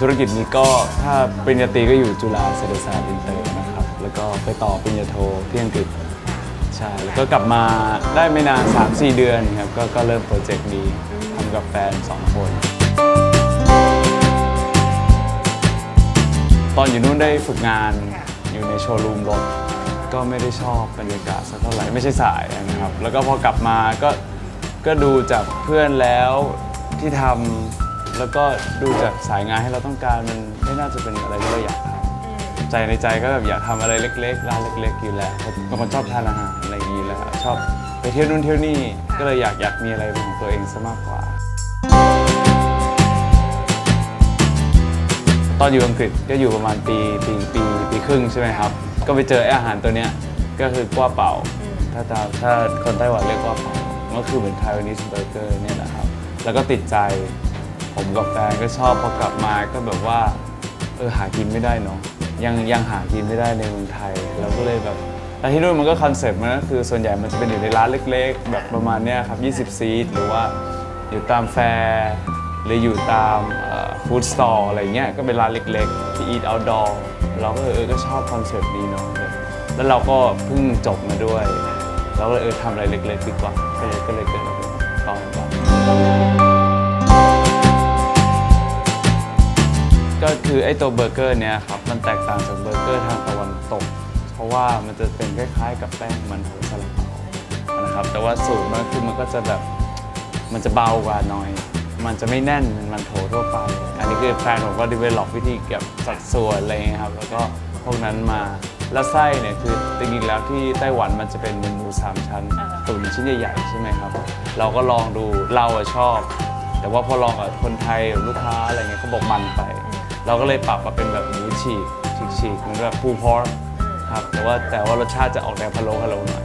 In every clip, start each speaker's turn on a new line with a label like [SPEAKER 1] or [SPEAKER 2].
[SPEAKER 1] ธุรกิจนี้ก็ถ้าปริญญาตรีก็อยู่จุฬาเศรษฐศาสตร์อินเตอร์นะครับ แล้วก็ไปต่อปริญญาโทที่อังกฤษใช่แล้วก็กลับมาได้ไม่นาน 3-4 เดือนครับก็ก็เริ่มโปรเจกต์นี้ทำกับแฟน 2 คน ตอนอยู่นู่นได้ฝึกงานอยู่ในโชว์รูมรถก็ไม่ได้ชอบบรรยากาศสักเท่าไหร่ไม่ใช่สายนะครับ แล้วก็พอ กลับมาก็ก็ดูจากเพื่อนแล้วที่ทำ แล้วก็ดูจากสายงานให้เราต้องการมันไม่น่าจะเป็นอะไรที่เราอยากทำใจในใจก็แบบอยากทำอะไรเล็กๆร้านเล็ก ๆ อยู่แล้วเป็นคนชอบทานอาหารอะไรอย่างนี้แหละชอบไปเที่ยวนู่นเที่ยวนี่ก็เลยอยากอยากมีอะไรเป็นของตัวเองซะมากกว่า ตอนอยู่อังกฤษก็อยู่ประมาณปีปีปีปีครึ่งใช่ไหมครับ ก็ไปเจอไอ้อาหารตัวเนี้ยก็คือกว้าเป่าถ้าตามถ้าคนไต้หวันเรียกกว้าเป่าก็คือเหมือนไทวานิสเบอร์เกอร์เนี่ยแหละครับ แล้วก็ติดใจ ผมกับแฟนก็ชอบพอกลับมาก็แบบว่าเออหากินไม่ได้เนาะยังยังหากินไม่ได้ในเมืองไทยเราก็เลยแบบแต่ที่นู่นมันก็คอนเซ็ปต์มันก็คือส่วนใหญ่มันจะเป็นอยู่ในร้านเล็ก ๆ แบบประมาณเนี้ยครับ20ซีทหรือว่าอยู่ตามแฟร์หรืออยู่ตามฟู้ดสตอร์อะไรเงี้ยก็เป็นร้านเล็กๆที่ eat outdoor เราก็เออก็ชอบคอนเซ็ปต์นี้เนาะแล้วเราก็เพิ่งจบมาด้วยเราก็เลยเออทำอะไรเล็กๆดีกว่าก็เลยก็เลยเกิดตอนก่อน คือไอ้ตัวเบอร์เกอร์เนี่ยครับมันแตกต่างจากเบอร์เกอร์ทางตะวันตก เพราะว่ามันจะเป็นคล้ายๆ กับแป้งมันโถซาลาเปานะครับแต่ว่าสูตรมันคือมันก็จะแบบมันจะเบากว่าหน่อย มันจะไม่แน่นเหมือนมันโถทั่วไป อันนี้คือแฟนผมก็ดีเวล็อปวิธีเก็บสัดส่วนอะไรเงี้ยครับแล้วก็พวกนั้นมาแล้วไส้เนี่ยคือจริงๆแล้วที่ไต้หวันมันจะเป็นหมูสามชั้นตุ๋นชิ้นใหญ่ๆใช่ไหมครับ เราก็ลองดูเราอะชอบ แต่ว่าพอลองกับคนไทยลูกค้าอะไรเงี้ยเขาบอกมันไป เราก็เลยปรับมาเป็นแบบหมูฉีกฉีกฉีกๆเหมือนแบบปูพอร์ครับแต่ว่าแต่ว่ารสชาติจะออกแนวพะโล้พะโล้หน่อย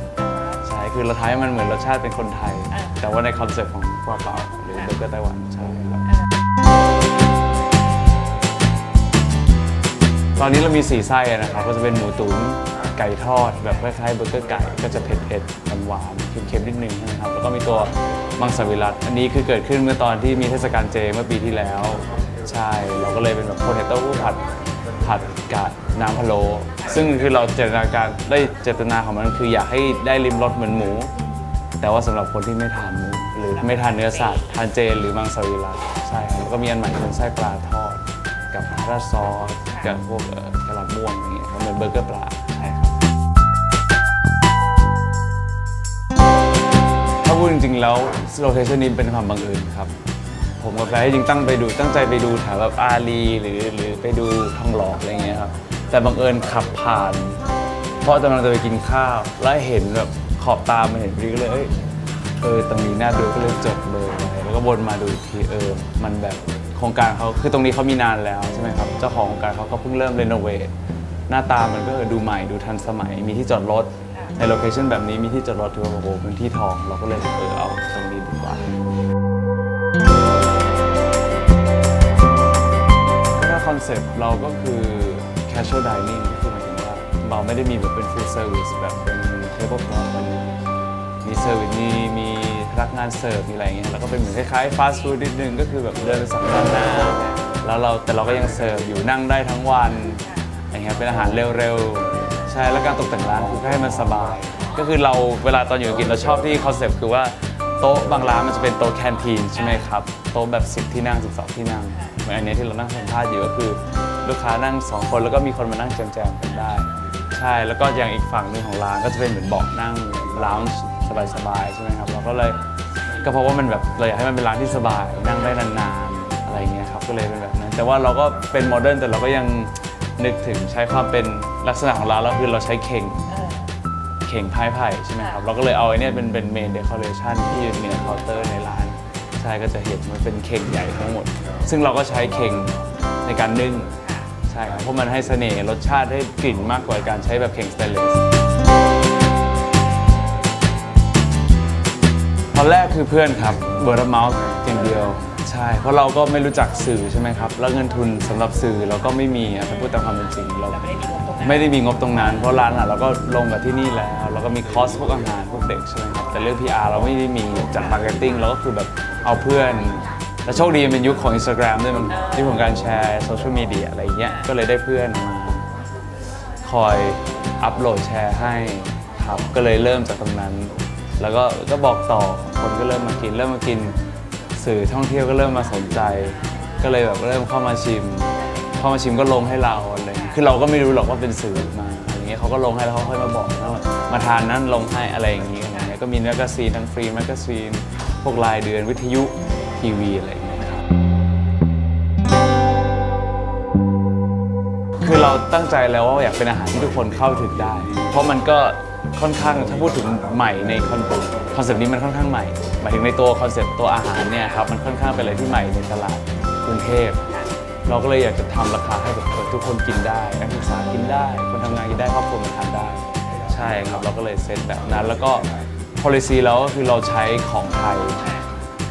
[SPEAKER 1] ใช่คือเราทายให้มันเหมือนรสชาติเป็นคนไทย แต่ว่าในคอนเซ็ปต์ของกวาเปาหรือเบอร์เกอร์ไต้หวันใช่ครับตอนนี้เรามีสี่ไส้นะครับก็จะเป็นหมูตุ๋นไก่ทอดแบบคล้ายๆเบอร์เกอร์ไก่ก็จะเผ็ดๆหวานๆเค็มๆนิดนึงใช่ไหมครับแล้วก็มีตัวมังสวิรัตอันนี้คือเกิดขึ้นเมื่อตอนที่มีเทศกาลเจเมื่อปีที่แล้ว ใช่ เราก็เลยเป็นแบบโพเทโต้ผัดผัดกับน้ำพะโล้ซึ่งคือเราเจตนาการได้เจตนาของมันคืออยากให้ได้ริมรสเหมือนหมู แต่ว่าสำหรับคนที่ไม่ทานหมูหรือไม่ทานเนื้อสัตว์ทานเจหรือมังสวิรัตใช่ครับแล้วก็มีอันใหม่เป็นไส้ปลาทอด กับราดซอสกับพวกกระหล่ำม่วงอย่างเงี้ยมันเหมือนเบอร์เกอร์ปลาใช่ครับถ้าพูดจริงๆแล้วโลเคชันนี้เป็นความบังเอิญครับ ผมกับแฟนจริงตั้งไปดูตั้งใจไปดูแถวแบบอารีหรือหรือไปดูทองหลอกอะไรเงี้ยครับแต่บังเอิญขับผ่าน เพราะกำลังจะไปกินข้าว แล้วเห็นแบบขอบตามันเห็นพอดีก็เลยเอ้ยเออตรงนี้น่าดูก็เลยจดเลยแล้วก็วนมาดูอีกทีเออมันแบบโครงการเขาคือตรงนี้เขามีนานแล้วใช่ไหมครับเจ้าของโครงการเขาก็เพิ่งเริ่มรีโนเวทหน้าตามันก็เออดูใหม่ดูทันสมัย มีที่จอดรถในโลเคชั่นแบบนี้มีที่จอดรถถือว่าโอ้โหเป็นที่ทองเราก็เลยเออเอาตรงนี้ดีกว่า คอนเซ็ปต์เราก็คือ casual dining ก็คือหมายถึงว่าเราไม่ได้มีแบบเป็น full service แบบเป็น table cloth มันมีเซอร์วิสมีมีพนักงานเสิร์ฟมีอะไรอย่างเงี้ยแล้วก็เป็นเหมือนคล้ายๆ fast food นิดนึงก็คือแบบเดินไปสั่งด้านหน้าแล้วเราแต่เราก็ยังเสิร์ฟอยู่นั่งได้ทั้งวันอย่างเงี้ยเป็นอาหารเร็วๆ ใช่แล้วการตกแต่งร้านคือให้มันสบาย ก็คือเราเวลาตอนอยู่กินเราชอบที่คอนเซ็ปต์คือว่า โต๊ะบางร้านมันจะเป็นโต๊ะแคนทีนใช่ไหมครับ โต๊ะแบบ 10 ที่นั่ง 12 ที่นั่ง เหมือนอันเนี้ยที่เรานั่งสัมภาษณ์อยู่ก็คือ ลูกค้านั่ง 2 คนแล้วก็มีคนมานั่งแจมๆกันได้ ใช่ แล้วก็อย่างอีกฝั่งหนึ่งของร้านก็จะเป็นเหมือนเบาะนั่งลาวน์สบายๆใช่ไหมครับ เราก็เลยก็เพราะว่ามันแบบเราอยากให้มันเป็นร้านที่สบายนั่งได้นานๆอะไรอย่างเงี้ยครับ ก็เลยเป็นแบบนั้น แต่ว่าเราก็เป็นโมเดิร์นแต่เราก็ยังนึกถึงใช้ความเป็นลักษณะของร้านเราคือเราใช้เข่งเข่งไม้ไผ่ใช่ไหมครับ เราก็เลยเอาไอ้เนี่ยเป็นเป็นเมนเดคอเรชันที่อยู่เหนือเคาน์เตอร์ในร้าน ใช่ก็จะเห็นมันเป็นเข่งใหญ่ทั้งหมด ซึ่งเราก็ใช้เข่งในการนึ่งใช่ครับ เพราะมันให้เสน่ห์รสชาติให้กลิ่นมากกว่าการใช้แบบเข่งสเตนเลสตอนแรกคือเพื่อนครับเบอร์เมาส์อย่างเดียว ใช่ เพราะเราก็ไม่รู้จักสื่อใช่ไหมครับ แล้วเงินทุนสำหรับสื่อเราก็ไม่มีอะถ้าพูดตามความเป็นจริงเราไม่ได้มีงบตรงนั้น เพราะร้านอะเราก็ลงกับที่นี่แล้วแล้วก็มีคอสพวกอาหารพวกเด็กใช่ไหมครับแต่เรื่อง PR เราไม่ได้มีจากมาร์เก็ตติ้งเราก็คือแบบเอาเพื่อนแล้วโชคดีเป็นยุคของ Instagram ด้วยมันยุคของการแชร์โซเชียลมีเดียอะไรเงี้ยก็เลยได้เพื่อนมาคอยอัปโหลดแชร์ให้ครับก็เลยเริ่มจากตรงนั้น แล้วก็ก็บอกต่อคนก็เริ่มมากินเริ่มมากิน สื่อท่องเที่ยวก็เริ่มมาสนใจ ก็เลยแบบเริ่มเข้ามาชิม เข้ามาชิมก็ลงให้เราอะไรคือเราก็ไม่รู้หรอกว่าเป็นสื่อมาอะไรเงี้ยเขาก็ลงให้แล้วเขาค่อยมาบอกว่ามาทานนั้นลงให้อะไรอย่างงี้อะไรเงี้ยก็มีแมกกาซีนทั้งฟรีแมกกาซีนพวกรายเดือนวิทยุทีวีอะไรอย่างเงี้ยครับคือเราตั้งใจแล้วว่าอยากเป็นอาหารที่ทุกคนเข้าถึงได้ เพราะมันก็ ค่อนข้างถ้าพูดถึงใหม่ในคอนคอนเซปต์นี้มันค่อนข้างใหม่หมายถึงในตัวคอนเซปต์ตัวอาหารเนี่ยครับมันค่อนข้างเป็นอะไรที่ใหม่ในตลาดกรุงเทพเราก็เลยอยากจะทำราคาให้แบบทุกคนกินได้นักศึกษากินได้ คนทำงานกินได้ครอบครัวมาทานได้ ใช่ครับเราก็เลยเซตแบบนั้น แล้วก็ policy แล้วก็คือเราใช้ของไทย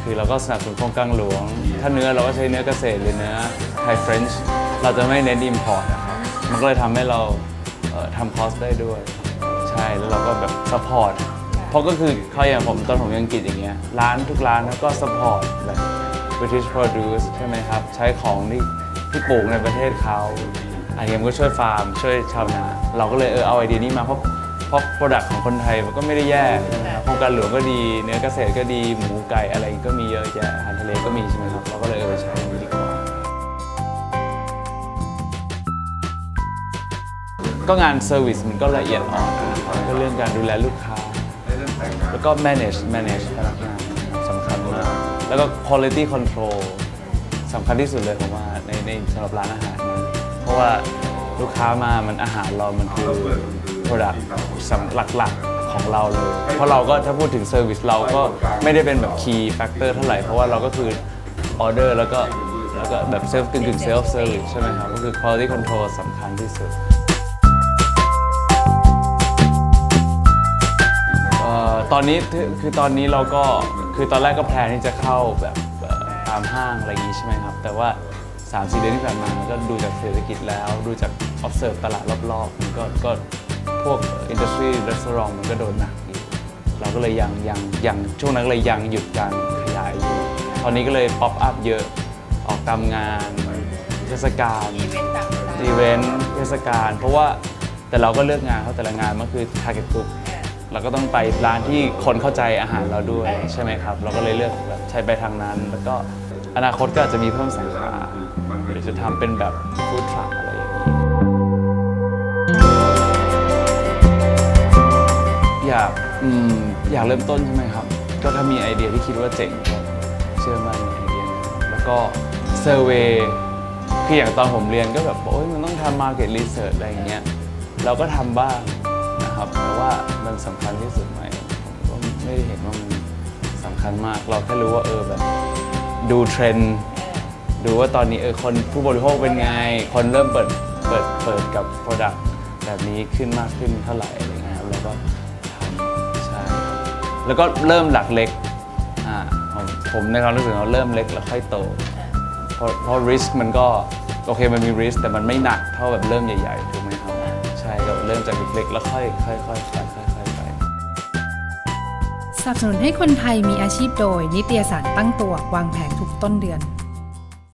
[SPEAKER 1] คือเราก็สนับสนุนโครงการหลวง ถ้าเนื้อเราก็ใช้เนื้อเกษตรหรือเนื้อไทยเฟรนช์เราจะไม่เน้น import นะครับมันก็เลยทำให้เราเทำคอสได้ด้วย ใช่แล้วเราก็แบบ support เพราะก็คือเขาอย่างผมตอนผมยังกินอย่างเงี้ยร้านทุกร้านเขาก็ support แบบ British produce ใช่ไหมครับ ใช้ของที่ที่ปลูกในประเทศเขาอันนี้มันก็ช่วยฟาร์ม ช่วยชาวนา เราก็เลยเออเอาไอเดียนี้มาเพราะเพราะ product ของคนไทยมันก็ไม่ได้แย่โครงการหลวงก็ดี เนื้อเกษตรก็ดีหมูไก่อะไรก็มีเยอะแยะอาหารทะเลก็มีใช่ไหม ก็งานเซอร์วิสมันก็ละเอียดอ่อนก็เรื่องการดูแลลูกค้า แล้วก็ manage manage พนักงานสำคัญมากแล้วก็ quality control สำคัญที่สุดเลยผมว่าในในสำหรับร้านอาหารนะเพราะว่าลูกค้ามามันอาหารเรามันคือ product หลักๆของเราเลย เพราะเราก็ถ้าพูดถึง service เราก็ไม่ได้เป็นแบบ key factor เท่าไหร่ เพราะว่าเราก็คือ order แล้วก็แล้วก็แบบ self กึ่งกึ่ง self service ใช่ไหมครับ ก็คือ quality control สำคัญที่สุด ตอนนี้คือคือตอนนี้เราก็คือตอนแรกก็แพลนที่จะเข้าแบบเอ่อตามห้างอะไรอย่างงี้ใช่ไหมครับ แต่ว่า3 4เดือนที่ผ่านมาก็ดูจากเศรษฐกิจแล้ว ดูจาก observe ตลาดรอบๆมันก็ก็พวก industry restaurant มันก็โดนหนักอยู่เราก็เลยยังยังยังช่วงนั้นก็เลยยังหยุดการขยายอยู่ตอนนี้ก็เลย pop up เยอะออกตามงานเทศกาลอีเวนต์เทศกาลเพราะว่าแต่เราก็เลือกงานเขาแต่ละงานมันคือ target group เราก็ต้องไปร้านที่คนเข้าใจอาหารเราด้วยใช่ไหมครับ เราก็เลยเลือกแบบใช้ไปทางนั้น แล้วก็อนาคตก็อาจจะมีเพิ่มสาขาหรือจะทำเป็นแบบฟู้ดทรัคอะไรอย่างนี้อยากอืมอยากเริ่มต้นใช่ไหมครับ ก็ถ้ามีไอเดียที่คิดว่าเจ๋งก็เชื่อมั่นในไอเดียนั้นแล้วก็เซอร์เวย์คืออย่างตอนผมเรียนก็แบบโอ้ยมันต้องทำ market research อะไรอย่างเงี้ยเราก็ทำบ้างนะครับ แต่ว่ามันสำคัญที่สุดไหมผมก็ไม่ได้เห็นว่ามันสำคัญมาก เราแค่รู้ว่าเออแบบดูเทรนด์ดูว่าตอนนี้เออคนผู้บริโภคเป็นไง คนเริ่มเปิดเปิดเปิดกับ Product แบบนี้ขึ้นมากขึ้นเท่าไหร่อะไรเงี้ยครับแล้วก็ทำใช่แล้วก็เริ่มหลักเล็กอ่าผมผมในความรู้สึกเราเริ่มเล็กแล้วค่อยโตเพราะเพราะ risk มันก็โอเคมันมี risk แต่มันไม่หนักเท่าแบบเริ่มใหญ่ๆถูกไหม เรับใช่ก็เริ่มจากเล็กๆแล้วค่อยค่อยค่อยค่อยค่อยค่อยไป
[SPEAKER 2] สนับสนุนให้คนไทยมีอาชีพโดย นิตยสารตั้งตัววางแผงทุกต้นเดือน